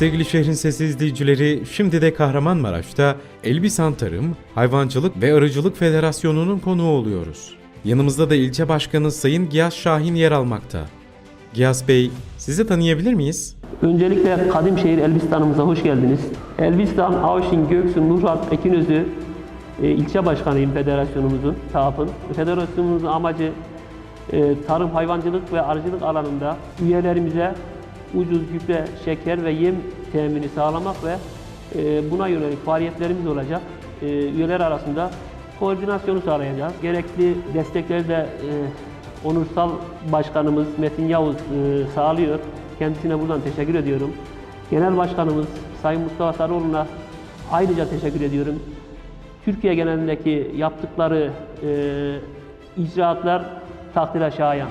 Sevgili şehrin sesi izleyicileri, şimdi de Kahramanmaraş'ta Elbisan Tarım, Hayvancılık ve Arıcılık Federasyonu'nun konuğu oluyoruz. Yanımızda da ilçe başkanı Sayın Giyas Şahin yer almakta. Giyas Bey, sizi tanıyabilir miyiz? Öncelikle Kadimşehir Elbistan'ımıza hoş geldiniz. Elbistan, Avşin, Göksu, Nurhat, Ekinözü e, ilçe başkanıyım federasyonumuzun, TAP'ın. Federasyonumuzun amacı e, tarım, hayvancılık ve arıcılık alanında üyelerimize ucuz gübre, şeker ve yem temini sağlamak ve e, buna yönelik faaliyetlerimiz olacak. E, üyeler arasında koordinasyonu sağlayacağız. Gerekli destekleri de e, onursal başkanımız Metin Yavuz e, sağlıyor. Kendisine buradan teşekkür ediyorum. Genel başkanımız Sayın Mustafa Sarıoğlu'na ayrıca teşekkür ediyorum. Türkiye genelindeki yaptıkları e, icraatlar takdire şayan.